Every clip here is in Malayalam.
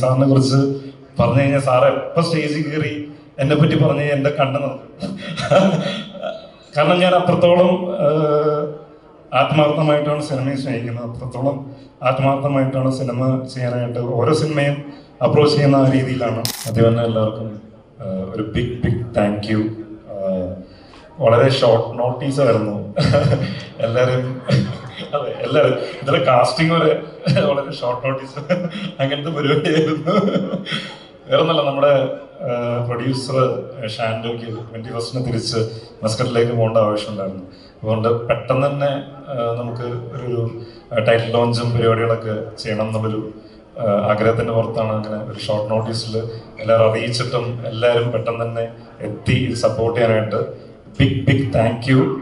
സാറിനെ കുറിച്ച് പറഞ്ഞു കഴിഞ്ഞാൽ സാറ് എപ്പോ സ്റ്റേജിൽ കയറി എന്നെ പറ്റി പറഞ്ഞു കഴിഞ്ഞാൽ എന്റെ കണ്ണ്. കാരണം ഞാൻ അത്രത്തോളം ആത്മാർത്ഥമായിട്ടാണ് സിനിമയെ സ്നേഹിക്കുന്നത്. അത്രത്തോളം ആത്മാർത്ഥമായിട്ടാണ് സിനിമ ചെയ്യാനായിട്ട് ഓരോ സിനിമയും അപ്രോച്ച് ചെയ്യുന്ന രീതിയിലാണ്. തന്നെ എല്ലാവർക്കും ഒരു ബിഗ് ബിഗ് താങ്ക് യു വളരെ ഷോർട്ട് നോട്ടീസ് ആയിരുന്നു. എല്ലാവരും അതെ എല്ലാവരും ഇതിലെ കാസ്റ്റിംഗ് വരെ വളരെ ഷോർട്ട് നോട്ടീസ് അങ്ങനത്തെ പരിപാടിയായിരുന്നു. വേറെ ഒന്നല്ല നമ്മുടെ പ്രൊഡ്യൂസർ ഷാൻഡോയ്ക്ക് ട്വന്റി ഫസ്റ്റിന് തിരിച്ച് മസ്കറ്റിലേക്ക് പോകേണ്ട ആവശ്യമുണ്ടായിരുന്നു. അതുകൊണ്ട് പെട്ടെന്ന് തന്നെ നമുക്ക് ഒരു ടൈറ്റിൽ ലോഞ്ചും പരിപാടികളൊക്കെ ചെയ്യണം എന്നുള്ളൊരു ആഗ്രഹത്തിന്റെ പുറത്താണ് അങ്ങനെ ഒരു ഷോർട്ട് നോട്ടീസിൽ എല്ലാവരും അറിയിച്ചിട്ടും എല്ലാവരും പെട്ടെന്ന് തന്നെ എത്തി സപ്പോർട്ട് ചെയ്യാനായിട്ട്. ബിഗ് ബിഗ് താങ്ക് യു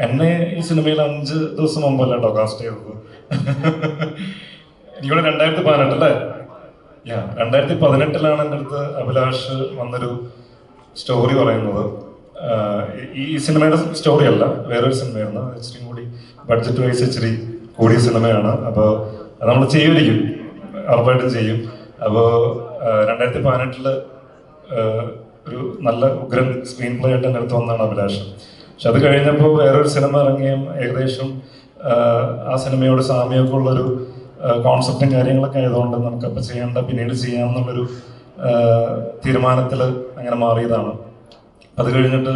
എന്നെ ഈ സിനിമയിൽ അഞ്ച് ദിവസം മുമ്പല്ല കേട്ടോ കാസ്റ്റ് ചെയ്തത്. എനിക്കിവിടെ രണ്ടായിരത്തി പതിനെട്ട് അല്ലേ? യാ രണ്ടായിരത്തി പതിനെട്ടിലാണ് എന്റെ അടുത്ത് അഭിലാഷ് വന്നൊരു സ്റ്റോറി പറയുന്നത്. ആഹ് ഈ- സിനിമയുടെ സ്റ്റോറി അല്ല വേറൊരു അത് ഇച്ചിരി കൂടി ബഡ്ജറ്റ് വൈസ് ഇച്ചിരി കൂടിയ സിനിമയാണ്. അപ്പോൾ അത് നമ്മൾ ചെയ്യുമായിരിക്കും. ഉറപ്പായിട്ടും ചെയ്യും. അപ്പോൾ രണ്ടായിരത്തി പതിനെട്ടിൽ ഒരു നല്ല ഉഗ്രൻ സ്ക്രീൻ പ്ലേ ആയിട്ട് എന്റെ അടുത്ത് വന്നതാണ് അഭിലാഷ്. പക്ഷെ അത് കഴിഞ്ഞപ്പോൾ വേറൊരു സിനിമ ഇറങ്ങിയും ഏകദേശം ആ സിനിമയോട് സാമ്യമൊക്കെ ഉള്ളൊരു കോൺസെപ്റ്റും കാര്യങ്ങളൊക്കെ ആയതുകൊണ്ട് നമുക്കപ്പോൾ ചെയ്യേണ്ട പിന്നീട് ചെയ്യാം ചെയ്യാമെന്നുള്ളൊരു തീരുമാനത്തിൽ അങ്ങനെ മാറിയതാണ്. അത് കഴിഞ്ഞിട്ട്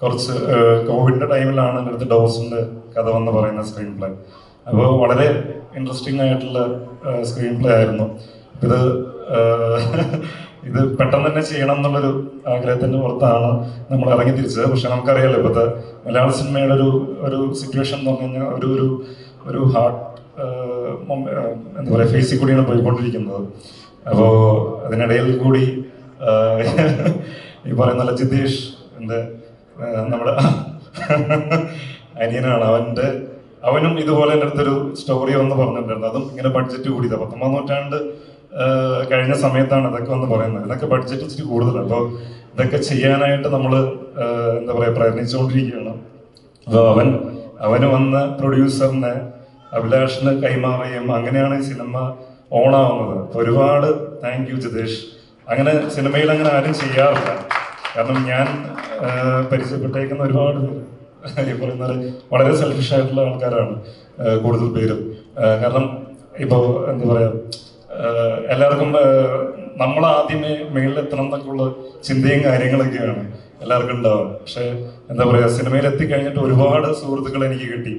കുറച്ച് കോവിഡിന്റെ ടൈമിലാണ് എന്റെ അടുത്ത് ഡോസിന്റെ കഥ വന്ന് പറയുന്ന സ്ക്രീൻ പ്ലേ അപ്പോൾ വളരെ ഇൻട്രസ്റ്റിംഗ് ആയിട്ടുള്ള സ്ക്രീൻ പ്ലേ ആയിരുന്നു. ഇത് ഇത് പെട്ടെന്ന് തന്നെ ചെയ്യണം എന്നുള്ളൊരു ആഗ്രഹത്തിന്റെ പുറത്താണ് നമ്മൾ ഇറങ്ങി തിരിച്ചത്. പക്ഷെ നമുക്കറിയാലോ ഇപ്പോഴത്തെ മലയാള സിനിമയുടെ ഒരു ഒരു സിറ്റുവേഷൻ എന്ന് പറഞ്ഞു കഴിഞ്ഞാൽ ഒരു ഒരു ഒരു ഹാർട്ട് എന്താ പറയുക ഫേസിൽ കൂടിയാണ് പോയിക്കൊണ്ടിരിക്കുന്നത്. അപ്പോൾ അതിനിടയിൽ കൂടി ഈ പറയുന്ന ജിതേഷ് എന്റെ നമ്മുടെ അനിയനാണ് അവന്റെ അവനും ഇതുപോലെ എന്റെ അടുത്തൊരു സ്റ്റോറി ഒന്ന് പറഞ്ഞിട്ടുണ്ടായിരുന്നു. അതും ഇങ്ങനെ ബഡ്ജറ്റ് കൂടിയത്. പത്തൊമ്പതാം നൂറ്റാണ്ട് കഴിഞ്ഞ സമയത്താണ് ഇതൊക്കെ വന്ന് പറയുന്നത്. ഇതൊക്കെ ബഡ്ജറ്റ് ഇച്ചിരി കൂടുതലാണ്. അപ്പോൾ ഇതൊക്കെ ചെയ്യാനായിട്ട് നമ്മൾ എന്താ പറയുക പ്രയത്നിച്ചുകൊണ്ടിരിക്കുകയാണ്. അപ്പോൾ അവൻ അവന് വന്ന പ്രൊഡ്യൂസറിനെ അഭിലാഷിന് കൈമാറുകയും അങ്ങനെയാണ് ഈ സിനിമ ഓണാവുന്നത്. ഒരുപാട് താങ്ക് യു ജിതേഷ്. അങ്ങനെ സിനിമയിൽ അങ്ങനെ ആരും ചെയ്യാറില്ല. കാരണം ഞാൻ പരിചയപ്പെട്ടേക്കുന്ന ഒരുപാട് പേര് ഈ പറയുന്ന പോലെ വളരെ സെൽഫിഷ് ആയിട്ടുള്ള ആൾക്കാരാണ് കൂടുതൽ പേരും. കാരണം ഇപ്പോൾ എന്താ പറയാ ആഹ് എല്ലാവർക്കും നമ്മൾ ആദ്യമേ മേളിലെത്തണം എന്നൊക്കെയുള്ള ചിന്തയും കാര്യങ്ങളൊക്കെയാണ് എല്ലാവർക്കും ഉണ്ടാവുക. പക്ഷെ എന്താ പറയുക സിനിമയിൽ എത്തിക്കഴിഞ്ഞിട്ട് ഒരുപാട് സുഹൃത്തുക്കൾ എനിക്ക് കിട്ടി.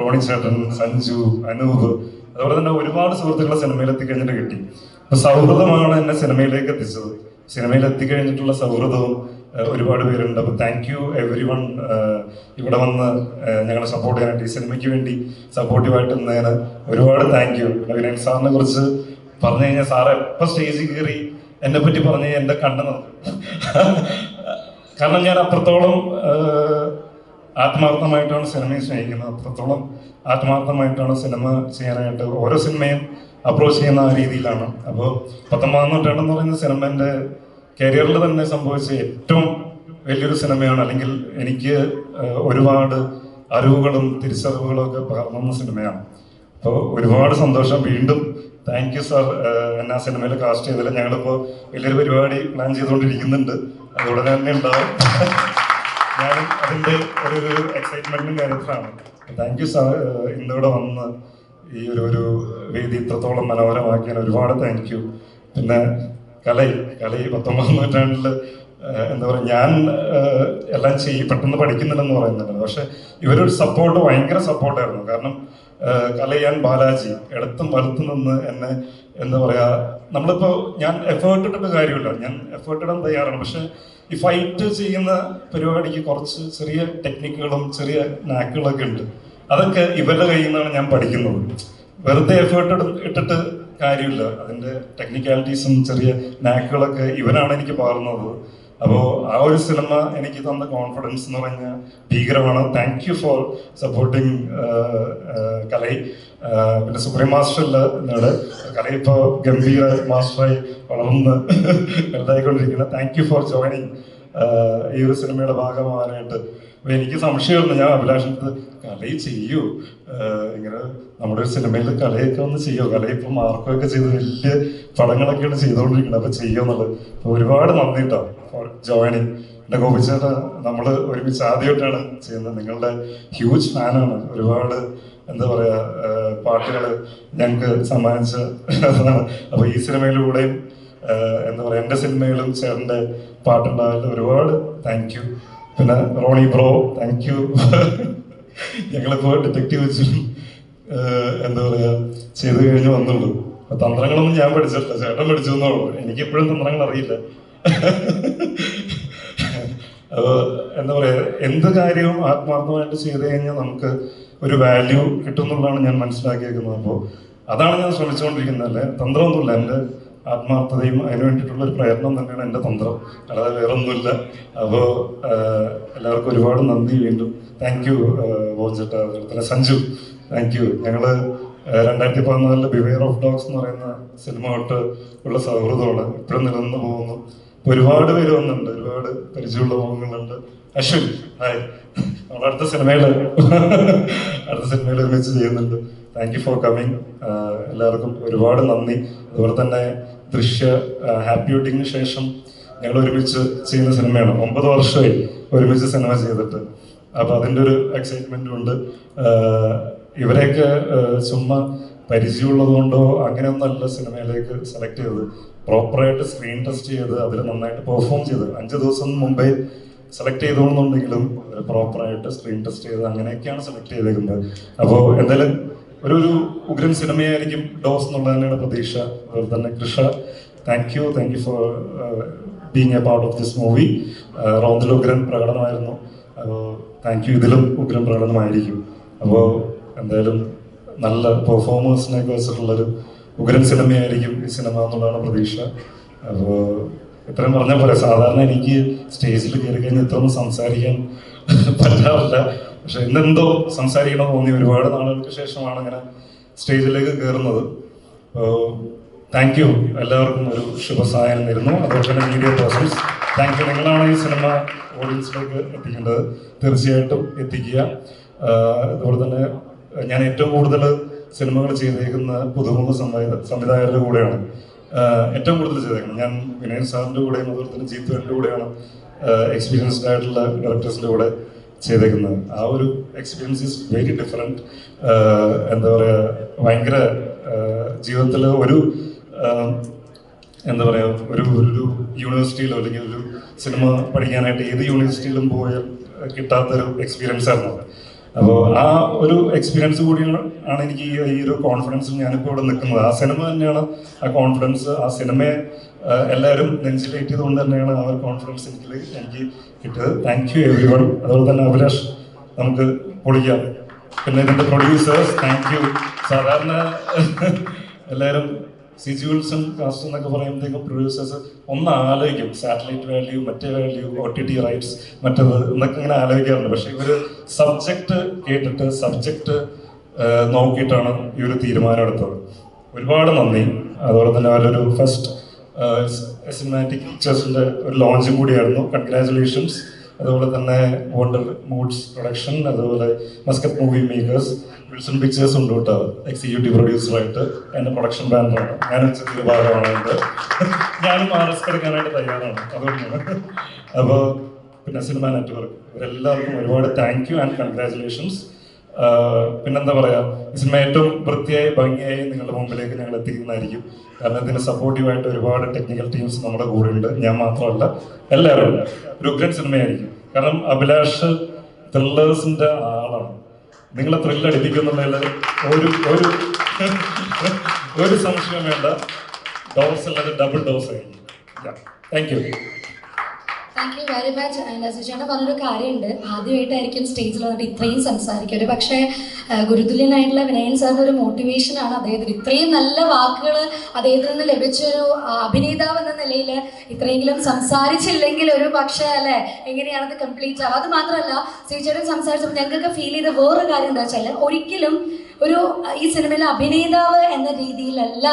റോണി ചേട്ടൻ സഞ്ജു അനൂപ് അതുപോലെ തന്നെ ഒരുപാട് സുഹൃത്തുക്കളെ സിനിമയിൽ എത്തിക്കഴിഞ്ഞിട്ട് കിട്ടി സൗഹൃദമാണ് എന്നെ സിനിമയിലേക്ക് എത്തിച്ചത്. സിനിമയിൽ എത്തിക്കഴിഞ്ഞിട്ടുള്ള സൗഹൃദവും ഒരുപാട് പേരുണ്ട്. അപ്പോൾ താങ്ക് യു എവറി വൺ ഇവിടെ വന്ന് ഞങ്ങളെ സപ്പോർട്ട് ചെയ്യാനായിട്ട് ഈ സിനിമയ്ക്ക് വേണ്ടി സപ്പോർട്ടീവായിട്ട് നിന്നതിന് ഒരുപാട് താങ്ക് യു വിനയൻ സാറിനെ കുറിച്ച് പറഞ്ഞു കഴിഞ്ഞാൽ സാറ് എപ്പോ സ്റ്റേജിൽ കയറി എന്നെ പറ്റി എന്റെ കണ്ണ് നിറഞ്ഞു. കാരണം ഞാൻ അത്രത്തോളം ആത്മാർത്ഥമായിട്ടാണ് സിനിമയെ സ്നേഹിക്കുന്നത്. അത്രത്തോളം ആത്മാർത്ഥമായിട്ടാണ് സിനിമ ചെയ്യാനായിട്ട് ഓരോ സിനിമയും അപ്രോച്ച് ചെയ്യുന്ന രീതിയിലാണ്. അപ്പോൾ പത്തൊമ്പതാം നൂറ്റാണ്ടെന്ന് പറയുന്ന സിനിമന്റെ കരിയറിൽ തന്നെ സംഭവിച്ച ഏറ്റവും വലിയൊരു സിനിമയാണ് അല്ലെങ്കിൽ എനിക്ക് ഒരുപാട് അറിവുകളും തിരിച്ചറിവുകളും ഒക്കെ പകർന്നുന്ന സിനിമയാണ്. അപ്പോൾ ഒരുപാട് സന്തോഷം. വീണ്ടും താങ്ക് യു സാർ എന്നെ ആ സിനിമയിൽ കാസ്റ്റ് ചെയ്തതിൽ ഞങ്ങളിപ്പോൾ വലിയൊരു പരിപാടി പ്ലാൻ ചെയ്തുകൊണ്ടിരിക്കുന്നുണ്ട്. അത് ഉടനെ തന്നെ ഉണ്ടാവും. ഞാനും അതിന്റെ ഒരു എക്സൈറ്റ്മെന്റും കാര്യത്തിലാണ്. താങ്ക് യു സാർ ഇന്നിവിടെ വന്ന് ഈ ഒരു ഒരു വേദി ഇത്രത്തോളം മനോഹരമാക്കിയാൽ ഒരുപാട് താങ്ക് യു പിന്നെ കലൈ കലൈ പത്തൊമ്പതാം നൂറ്റാണ്ടിൽ എന്താ പറയുക ഞാൻ എല്ലാം ചെയ്യും പെട്ടെന്ന് പഠിക്കുന്നില്ലെന്ന് പറയുന്നുണ്ട്. പക്ഷെ ഇവരൊരു സപ്പോർട്ട് ഭയങ്കര സപ്പോർട്ടായിരുന്നു കാരണം കലയാൻ ബാലാജി ഇടത്തും വലത്തും നിന്ന് എന്നെ എന്താ പറയുക നമ്മളിപ്പോൾ ഞാൻ എഫേർട്ട് ഇട്ടിട്ട് കാര്യമില്ല. ഞാൻ എഫേർട്ട് ഇടാൻ തയ്യാറാണ്. പക്ഷെ ഈ ഫൈറ്റ് ചെയ്യുന്ന പരിപാടിക്ക് കുറച്ച് ചെറിയ ടെക്നിക്കുകളും ചെറിയ നാക്കുകളൊക്കെ ഉണ്ട്. അതൊക്കെ ഇവരുടെ കയ്യിൽ നിന്നാണ് ഞാൻ പഠിക്കുന്നത്. വെറുതെ എഫേർട്ട് ഇട്ടിട്ട് കാര്യമില്ല. അതിന്റെ ടെക്നിക്കാലിറ്റീസും ചെറിയ നാക്കുകളൊക്കെ ഇവനാണ് എനിക്ക് പകർന്നത്. അപ്പോൾ ആ ഒരു സിനിമ എനിക്ക് തന്ന കോൺഫിഡൻസ് എന്ന് പറഞ്ഞാൽ ഭീകരമാണ്. Thank you for supporting Kalai. പിന്നെ സുപ്രീം മാസ്റ്റർ ഇല്ല എന്നോട് കലൈ ഇപ്പോൾ ഗംഭീര മാസ്റ്ററായി വളർന്ന് വലുതായിക്കൊണ്ടിരിക്കുന്നത് താങ്ക് യു ഫോർ ജോയിനിങ് ഈ ഒരു സിനിമയുടെ ഭാഗമാകാനായിട്ട് എനിക്ക് സംശയമുണ്ട് ഞാൻ അഭിലാഷത്ത് കലയി ചെയ്യൂ. ഇങ്ങനെ നമ്മുടെ ഒരു സിനിമയിൽ കലയൊക്കെ ഒന്ന് ചെയ്യോ. കല ഇപ്പൊ മാർക്കൊക്കെ ചെയ്ത് വലിയ പടങ്ങളൊക്കെയാണ് ചെയ്തുകൊണ്ടിരിക്കുന്നത്. അപ്പൊ ചെയ്യുമെന്നുള്ളത് ഒരുപാട് നന്ദി കേട്ടോ ജോയിനിങ്. എന്റെ ഗോപിച്ചേട്ട നമ്മൾ ഒരുമിച്ച് ആദ്യമായിട്ടാണ് ചെയ്യുന്നത്. നിങ്ങളുടെ ഹ്യൂജ് ഫാനാണ്. ഒരുപാട് എന്താ പറയാ പാട്ടുകൾ ഞങ്ങൾക്ക് സമ്മാനിച്ച അപ്പൊ ഈ സിനിമയിലൂടെയും എന്താ പറയാ എന്റെ സിനിമയിലും ചേട്ടന്റെ പാട്ടുണ്ടായാലും ഒരുപാട് താങ്ക് യു പിന്നെ റോണി ബ്രോ താങ്ക് യു ഞങ്ങളിപ്പോ ഡിറ്റക്റ്റീവ് വെച്ച് എന്താ പറയാ ചെയ്തു കഴിഞ്ഞ് വന്നുള്ളൂ. അപ്പൊ തന്ത്രങ്ങളൊന്നും ഞാൻ പഠിച്ചിട്ടില്ല. ചേട്ടൻ പഠിച്ചു എന്നുള്ളൂ എനിക്ക് ഇപ്പോഴും തന്ത്രങ്ങൾ അറിയില്ല. അപ്പൊ എന്താ പറയാ എന്ത് കാര്യവും ആത്മാർത്ഥമായിട്ട് ചെയ്തു കഴിഞ്ഞാൽ നമുക്ക് ഒരു വാല്യൂ കിട്ടും എന്നുള്ളതാണ് ഞാൻ മനസ്സിലാക്കിയേക്കുന്നത്. അപ്പോൾ അതാണ് ഞാൻ ശ്രമിച്ചുകൊണ്ടിരിക്കുന്നത്. അല്ലേ? തന്ത്രമൊന്നുമില്ല. എന്റെ ആത്മാർത്ഥതയും അതിന് വേണ്ടിയിട്ടുള്ള ഒരു പ്രയത്നം തന്നെയാണ് എന്റെ തന്ത്രം. അല്ലാതെ വേറെ ഒന്നുമില്ല അപ്പോൾ എല്ലാവർക്കും ഒരുപാട് നന്ദി വീണ്ടും. താങ്ക് യു ബോഞ്ചേട്ട അതുപോലെ തന്നെ സഞ്ജു. താങ്ക് യു ഞങ്ങൾ രണ്ടായിരത്തി പതിനാലിലെ ബിവെയർ ഓഫ് ഡോഗ്സ് എന്ന് പറയുന്ന സിനിമ തൊട്ട് ഉള്ള സൗഹൃദമാണ്. ഇപ്പോഴും നിലനിന്ന് പോകുന്നു. ഒരുപാട് പേര് വന്നിട്ടുണ്ട്. ഒരുപാട് പരിചയമുള്ള മുഖങ്ങളുണ്ട് അശ്വിൻ ഹായ് നമ്മുടെ അടുത്ത സിനിമയിൽ അടുത്ത സിനിമയിൽ ഒരുമിച്ച് ചെയ്യുന്നുണ്ട്. താങ്ക് യു ഫോർ കമ്മിങ് എല്ലാവർക്കും ഒരുപാട് നന്ദി. അതുപോലെ തന്നെ ദൃശ്യ ഹാപ്പി വെഡിങ്ങിന് ശേഷം ഞങ്ങൾ ഒരുമിച്ച് ചെയ്യുന്ന സിനിമയാണ്. ഒമ്പത് വർഷമായി ഒരുമിച്ച് സിനിമ ചെയ്തിട്ട്. അപ്പോൾ അതിന്റെ ഒരു എക്സൈറ്റ്മെന്റും ഉണ്ട്. ഇവരെയൊക്കെ ചുമ്മാ പരിചയമുള്ളത് കൊണ്ടോ അങ്ങനെയൊന്നല്ല സിനിമയിലേക്ക് സെലക്ട് ചെയ്തത്. പ്രോപ്പറായിട്ട് സ്ക്രീൻ ടെസ്റ്റ് ചെയ്ത് അതിൽ നന്നായിട്ട് പെർഫോം ചെയ്ത് അഞ്ച് ദിവസം മുമ്പേ സെലക്ട് ചെയ്തോണെന്നുണ്ടെങ്കിലും പ്രോപ്പറായിട്ട് സ്ക്രീൻ ടെസ്റ്റ് ചെയ്ത് അങ്ങനെയൊക്കെയാണ് സെലക്ട് ചെയ്തേക്കുന്നത്. അപ്പോൾ എന്തായാലും ഒരു ഒരു ഉഗ്രൻ സിനിമയായിരിക്കും ഡോസ് എന്നുള്ള തന്നെയാണ് പ്രതീക്ഷ. അതുപോലെ തന്നെ Krisha thank you thank you for being a part of this movie റോന്തിൽ ഉഗ്രൻ പ്രകടനമായിരുന്നു. താങ്ക് യു ഇതിലും ഉഗ്രൻ പ്രകടനമായിരിക്കും. അപ്പോൾ എന്തായാലും നല്ല പെർഫോമേഴ്സിനെ വെച്ചിട്ടുള്ളൊരു ഉഗ്രൻ സിനിമയായിരിക്കും ഈ സിനിമ എന്നുള്ളതാണ് പ്രതീക്ഷ. അപ്പോൾ ഇത്രയും പറഞ്ഞ പോലെ സാധാരണ എനിക്ക് സ്റ്റേജിൽ കയറി കഴിഞ്ഞാൽ ഇത്രയൊന്നും സംസാരിക്കാൻ പറ്റാറില്ല. പക്ഷെ ഇന്നെന്തോ സംസാരിക്കണം തോന്നി ഒരുപാട് നാളുകൾക്ക് ശേഷമാണ് ഇങ്ങനെ സ്റ്റേജിലേക്ക് കയറുന്നത്. താങ്ക് യു എല്ലാവർക്കും ഒരു ശുഭസഹായം തരുന്നു അതുപോലെ തന്നെ മീഡിയ പേഴ്സൺസ് താങ്ക് യു നിങ്ങളാണ് ഈ സിനിമ ഓഡിയൻസിലേക്ക് എത്തിക്കേണ്ടത്. തീർച്ചയായിട്ടും എത്തിക്കുക. അതുപോലെ തന്നെ ഞാൻ ഏറ്റവും കൂടുതൽ സിനിമകൾ ചെയ്തേക്കുന്ന പുതുമുഖ സംവിധായ സംവിധായകരുടെ കൂടെയാണ്. ഏറ്റവും കൂടുതൽ ചെയ്തേക്കുന്നത് ഞാൻ വിനയൻ സാറിന്റെ കൂടെയും അതുപോലെ തന്നെ ജീത്തുവിന്റെ കൂടെയാണ് എക്സ്പീരിയൻസ്ഡ് ആയിട്ടുള്ള ഡയറക്ടേഴ്സിന്റെ കൂടെ ചെയ്തേക്കുന്നത്. ആ ഒരു എക്സ്പീരിയൻസ് ഈസ് വെരി ഡിഫറെന്റ് എന്താ പറയുക ഭയങ്കര ജീവിതത്തിൽ ഒരു എന്താ പറയുക ഒരു ഒരു യൂണിവേഴ്സിറ്റിയിലോ അല്ലെങ്കിൽ ഒരു സിനിമ പഠിക്കാനായിട്ട് ഏത് യൂണിവേഴ്സിറ്റിയിലും പോയാൽ കിട്ടാത്തൊരു എക്സ്പീരിയൻസ് ആയിരുന്നു അത്. അപ്പോൾ ആ ഒരു എക്സ്പീരിയൻസ് കൂടി ആണ് എനിക്ക് ഈ ഒരു കോൺഫിഡൻസ് ഞാനിപ്പോൾ ഇവിടെ നിൽക്കുന്നത്. ആ സിനിമ തന്നെയാണ് ആ കോൺഫിഡൻസ് ആ സിനിമയെ എല്ലാവരും നെഞ്ചിലേറ്റിയത് കൊണ്ട് തന്നെയാണ് ആ ഒരു കോൺഫിഡൻസ് എനിക്ക് എനിക്ക് കിട്ടിയത്. താങ്ക് യു എവറി വൺ അതുപോലെ തന്നെ അഭിലാഷ് നമുക്ക് പൊളിക്കാം. പിന്നെ ഇതിന്റെ പ്രൊഡ്യൂസേഴ്സ് താങ്ക് യു സാധാരണ എല്ലാവരും സിജുവൽസും കാസ്റ്റ് എന്നൊക്കെ പറയുമ്പോഴത്തേക്കും പ്രൊഡ്യൂസേഴ്സ് ഒന്ന് ആലോചിക്കും. സാറ്റലൈറ്റ് വാല്യൂ മറ്റേ value O T T rights മറ്റേത് എന്നൊക്കെ ഇങ്ങനെ ആലോചിക്കാറുണ്ട്. പക്ഷെ ഇവർ സബ്ജക്റ്റ് കേട്ടിട്ട് സബ്ജക്റ്റ് നോക്കിയിട്ടാണ് ഈ ഒരു തീരുമാനം എടുത്തത്. ഒരുപാട് നന്ദി. അതുപോലെ തന്നെ അവരൊരു ഫസ്റ്റ് സിനിമാറ്റിക് പിക്ചേഴ്സിന്റെ ഒരു ലോഞ്ചും കൂടിയായിരുന്നു. കൺഗ്രാചുലേഷൻസ് അതുപോലെ തന്നെ വണ്ടർ മൂഡ്സ് പ്രൊഡക്ഷൻ അതുപോലെ Muscat movie makers Wilson pictures ഉണ്ട് കേട്ടോ. എക്സിക്യൂട്ടീവ് പ്രൊഡ്യൂസറായിട്ട് എന്റെ പ്രൊഡക്ഷൻ ബാനറാണ് ഞാൻ ചെറിയ ഭാഗമാണ് ഞാനും ആ റിസ്ക് എടുക്കാനായിട്ട് തയ്യാറാണ്. അതുകൊണ്ടാണ്. അപ്പോൾ പിന്നെ സിനിമ നെറ്റ്വർക്ക് ഇവരെല്ലാവർക്കും ഒരുപാട് താങ്ക് യു ആൻഡ് കൺഗ്രാചുലേഷൻസ് പിന്നെന്താ പറയാ സിനിമ ഏറ്റവും വൃത്തിയായി ഭംഗിയായി നിങ്ങളുടെ മുമ്പിലേക്ക് ഞങ്ങൾ എത്തിക്കുന്നതായിരിക്കും. കാരണം ഇതിന് സപ്പോർട്ടീവായിട്ട് ഒരുപാട് ടെക്നിക്കൽ ടീംസ് നമ്മുടെ കൂടെ ഉണ്ട് ഞാൻ മാത്രമല്ല എല്ലാവരും ഒരു ഉഗ്രൻ സിനിമയായിരിക്കും. കാരണം അഭിലാഷ് ത്രില്ലേഴ്സിന്റെ ആളാണ്. നിങ്ങളെ ത്രില്ലടിപ്പിക്കുന്നുള്ളതിൽ ഒരു ഒരു ഒരു സംശയം വേണ്ട. ഡോസ് അല്ലാതെ ഡബിൾ ഡോസ് ആയിരിക്കും. Thank you thank you very much നസീഷേട്ടൻ പറഞ്ഞൊരു കാര്യമുണ്ട്. ആദ്യമായിട്ടായിരിക്കും സ്റ്റേജിൽ വന്നിട്ട് ഇത്രയും സംസാരിക്കും പക്ഷേ ഗുരുതുല്യനായിട്ടുള്ള വിനയൻ സാറിന് ഒരു മോട്ടിവേഷനാണ് അദ്ദേഹത്തിന്. ഇത്രയും നല്ല വാക്കുകൾ അദ്ദേഹത്തിൽ നിന്ന് ലഭിച്ചൊരു അഭിനേതാവ് എന്ന നിലയിൽ ഇത്രയെങ്കിലും സംസാരിച്ചില്ലെങ്കിൽ ഒരു പക്ഷേ അല്ലേ എങ്ങനെയാണത് കംപ്ലീറ്റ് ആവുക? അത് മാത്രമല്ല ശ്രീചേട്ടൻ സംസാരിച്ചപ്പോൾ ഞങ്ങൾക്ക് ഫീൽ ചെയ്ത വേറൊരു കാര്യം എന്താ വെച്ചാൽ ഒരിക്കലും ഒരു ഈ സിനിമയിലെ അഭിനേതാവ് എന്ന രീതിയിലല്ല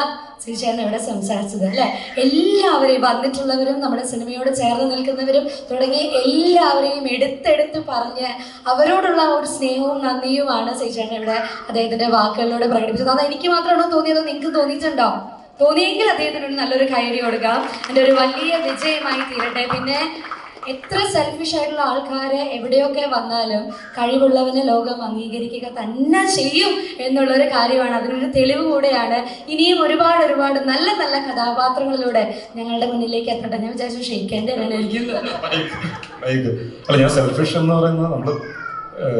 ശ്രീചേട്ടൻ ഇവിടെ സംസാരിച്ചത് അല്ലെ? എല്ലാവരെയും വന്നിട്ടുള്ളവരും നമ്മുടെ സിനിമയോട് ചേർന്ന് നിൽക്കുന്നവരും തുടങ്ങി എല്ലാവരെയും എടുത്തെടുത്ത് പറഞ്ഞ് അവരോടുള്ള ഒരു സ്നേഹവും നന്ദിയുമാണ് ഇവിടെ അദ്ദേഹത്തിന്റെ വാക്കുകളിലൂടെ പ്രകടിപ്പിച്ചത്. അത് എനിക്ക് മാത്രമാണോ തോന്നിയത്? നിങ്ങൾക്ക് തോന്നിയിട്ടുണ്ടോ? തോന്നിയെങ്കിൽ അദ്ദേഹത്തിന് ഒരു നല്ലൊരു കൈയടി കൊടുക്കാം. എന്റെ ഒരു വലിയ വിജയമായി തീരട്ടെ. പിന്നെ എത്ര സെൽഫിഷ് ആയിട്ടുള്ള ആൾക്കാരെ എവിടെയൊക്കെ വന്നാലും കഴിവുള്ളവനെ ലോകം അംഗീകരിക്കുക തന്നെ ചെയ്യും എന്നുള്ളൊരു കാര്യമാണ്. അതിനൊരു തെളിവ് കൂടെയാണ് ഇനിയും ഒരുപാട് ഒരുപാട് നല്ല നല്ല കഥാപാത്രങ്ങളിലൂടെ ഞങ്ങളുടെ മുന്നിലേക്ക് എത്തട്ടെ. ഞാൻ വിചാരിച്ചു ക്ഷയിക്കേണ്ട സെൽഫിഷ് എന്ന് പറയുന്നത് നമ്മൾ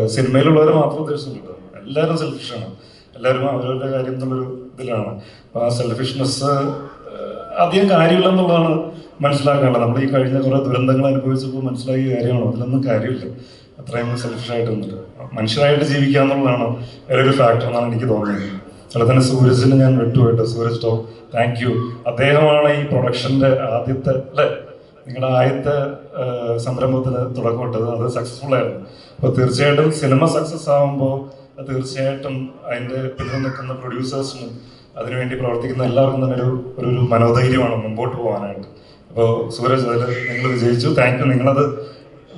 സിനിമയിലുള്ളവരെ മാത്രം ഉദ്ദേശിച്ചില്ല എല്ലാവരും സെൽഫിഷാണ് എല്ലാവരും അവരവരുടെ കാര്യം എന്നുള്ളൊരു ഇതിലാണ്. അപ്പോൾ ആ സെൽഫിഷ്നെസ് അധികം കാര്യമില്ല എന്നുള്ളതാണ് മനസ്സിലാക്കാനുള്ളത്. നമ്മൾ ഈ കഴിഞ്ഞ കുറേ ദുരന്തങ്ങൾ അനുഭവിച്ചപ്പോൾ മനസ്സിലാക്കിയ കാര്യമാണ് അതിലൊന്നും കാര്യമില്ല. അത്രയും സെൽഫിഷായിട്ട് വന്നിട്ട് മനുഷ്യരായിട്ട് ജീവിക്കുക എന്നുള്ളതാണ് വേറൊരു ഫാക്ടർ എന്നാണ് എനിക്ക് തോന്നുന്നത്. അതുപോലെ തന്നെ സൂരജിന് ഞാൻ വിട്ടുപോയിട്ട്. സൂരജ് ടോ താങ്ക് യു അദ്ദേഹമാണ് ഈ പ്രൊഡക്ഷന്റെ ആദ്യത്തെ അല്ലേ? നിങ്ങളുടെ ആദ്യത്തെ സംരംഭത്തിന് തുടക്കമിട്ടത്. അത് സക്സസ്ഫുൾ ആയിരുന്നു. അപ്പോൾ തീർച്ചയായിട്ടും സിനിമ സക്സസ് ആകുമ്പോൾ തീർച്ചയായിട്ടും അതിന്റെ പിന്നിൽ നിൽക്കുന്ന പ്രൊഡ്യൂസേഴ്സിനും അതിനുവേണ്ടി പ്രവർത്തിക്കുന്ന എല്ലാവർക്കും തന്നെ ഒരു ഒരു മനോധൈര്യമാണ് മുമ്പോട്ട് പോകാനായിട്ട്. അപ്പോൾ സൂരജ് അതിൽ നിങ്ങൾ വിജയിച്ചു. താങ്ക് യു നിങ്ങളത്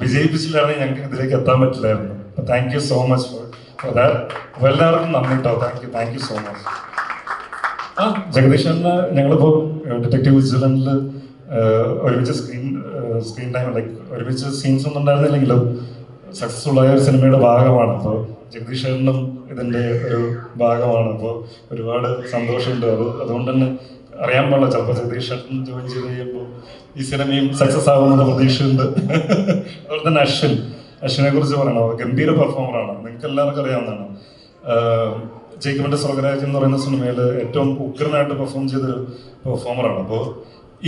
വിജയിപ്പിച്ചില്ലായിരുന്നെങ്കിൽ ഞങ്ങൾക്ക് ഇതിലേക്ക് എത്താൻ പറ്റില്ലായിരുന്നു. അപ്പോൾ thank you so much for അത് അപ്പോൾ എല്ലാവർക്കും നന്ദി കേട്ടോ thank you thank you so much ആ ജഗദീഷന് ഞങ്ങളിപ്പോൾ ഡിറ്റക്റ്റീവ് വിജിലന്റിൽ ഒരുമിച്ച് സ്ക്രീൻ സ്ക്രീൻ ടൈം ലൈക്ക് ഒരുമിച്ച് സീൻസ് ഒന്നും ഉണ്ടായിരുന്നില്ലെങ്കിലും സക്സസ്ഫുൾ ആയ ഒരു സിനിമയുടെ ഭാഗമാണ്. അപ്പോൾ ജഗദീഷ് ചേട്ടനും ഇതിന്റെ ഒരു ഭാഗമാണ്. അപ്പോൾ ഒരുപാട് സന്തോഷമുണ്ട് അത്. അതുകൊണ്ട് തന്നെ അറിയാൻ പാടില്ല ചിലപ്പോൾ ജഗദീഷ് ചേട്ടൻ ജോയിൻ ചെയ്ത് കഴിയുമ്പോൾ ഈ സിനിമയും സക്സസ് ആകുമെന്നുള്ള പ്രതീക്ഷയുണ്ട്. അതുപോലെ തന്നെ അശ്വിൻ. അശ്വിനെ കുറിച്ച് പറയണോ. ഗംഭീര പെർഫോമറാണ് നിങ്ങൾക്ക് എല്ലാവർക്കും അറിയാവുന്നതാണ്. ആഹ് ജേക്കബിന്റെ സ്വർഗരാജ് എന്ന് പറയുന്ന സിനിമയിൽ ഏറ്റവും ഉഗ്രനായിട്ട് പെർഫോം ചെയ്തൊരു പെർഫോമറാണ് അപ്പോൾ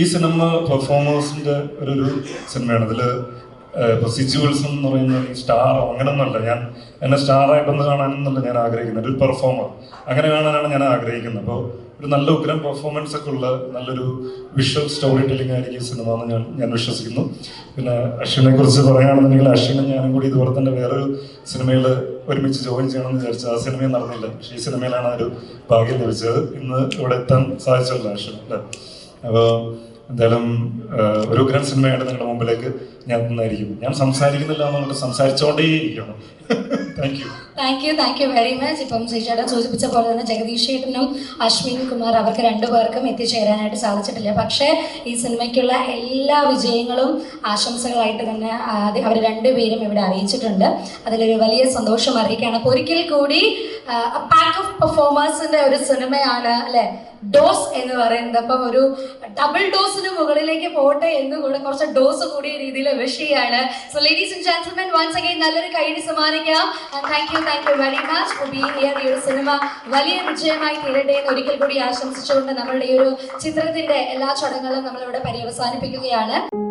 ഈ സിനിമ പെർഫോമേഴ്സിന്റെ ഒരു സിനിമയാണ്. ഇതിൽ ഇപ്പോൾ എന്ന് പറയുന്ന ഈ സ്റ്റാർ അങ്ങനെയൊന്നുമല്ല ഞാൻ എന്നെ സ്റ്റാറായി ബന്ധ കാണാനെന്നല്ല ഞാൻ ആഗ്രഹിക്കുന്നത്. ഒരു പെർഫോമർ അങ്ങനെ കാണാനാണ് ഞാൻ ആഗ്രഹിക്കുന്നത്. അപ്പോൾ ഒരു നല്ല ഉഗ്രം പെർഫോമൻസ് ഒക്കെ ഉള്ള നല്ലൊരു വിഷ്വൽ സ്റ്റോറി ടെല്ലിംഗ് ആയിരിക്കും സിനിമ എന്ന് ഞാൻ ഞാൻ വിശ്വസിക്കുന്നു. പിന്നെ അശ്വിനെ കുറിച്ച് പറയുകയാണെന്നുണ്ടെങ്കിൽ അശ്വിനെ ഞാനും കൂടി ഇതുപോലെ തന്നെ വേറൊരു സിനിമയിൽ ഒരുമിച്ച് ജോയിൻ ചെയ്യണമെന്ന് വിചാരിച്ചു. ആ സിനിമയും നടന്നില്ല. പക്ഷേ ഈ സിനിമയിലാണ് ഒരു ഭാഗ്യം ലഭിച്ചത്. ഇന്ന് ഇവിടെ എത്താൻ സാധിച്ചല്ലോ അശ്വിൻ അല്ലേ? അപ്പോൾ എന്തായാലും ഒരു ഉഗ്രൻ സിനിമയായിട്ട് നിങ്ങളുടെ മുമ്പിലേക്ക് ഞാൻ എത്തുന്നതായിരിക്കും ഞാൻ സംസാരിക്കുന്നില്ല എന്നുള്ളത് സംസാരിച്ചോണ്ടേ ഇരിക്കണം. Thank you thank you thank you very much ഇപ്പം ശ്രീചേട്ടൻ സൂചിപ്പിച്ച പോലെ തന്നെ ജഗദീഷ് ചേട്ടനും അശ്വിൻ കുമാർ അവർക്ക് രണ്ടുപേർക്കും എത്തിച്ചേരാനായിട്ട് സാധിച്ചിട്ടില്ല. പക്ഷേ ഈ സിനിമയ്ക്കുള്ള എല്ലാ വിജയങ്ങളും ആശംസകളായിട്ട് തന്നെ അവർ രണ്ടുപേരും ഇവിടെ അറിയിച്ചിട്ടുണ്ട്. അതിലൊരു വലിയ സന്തോഷം അറിയിക്കുകയാണ് അപ്പോൾ ഒരിക്കൽ കൂടി പാക്ക് ഓഫ് പെർഫോമേഴ്സിന്റെ ഒരു സിനിമയാണ് അല്ലെ? ഡോസ് എന്ന് പറയുന്നത്. അപ്പം ഒരു ഡബിൾ ഡോസിന് മുകളിലേക്ക് പോട്ടെ എന്ന് കൂടെ കുറച്ച് ഡോസ് കൂടിയ രീതിയിൽ വിഷ് ചെയ്യാണ്. So ladies and gentlemen once again നല്ലൊരു കൈയ്യടി സമ്മാനിക്കാം. Thank you thank you very much here ഈ ഒരു സിനിമ വലിയ വിജയമായി തീരട്ടെ എന്ന് ഒരിക്കൽ കൂടി ആശംസിച്ചുകൊണ്ട് നമ്മളുടെ ഈ ഒരു ചിത്രത്തിന്റെ എല്ലാ ചടങ്ങുകളും നമ്മളിവിടെ പര്യവസാനിപ്പിക്കുകയാണ്.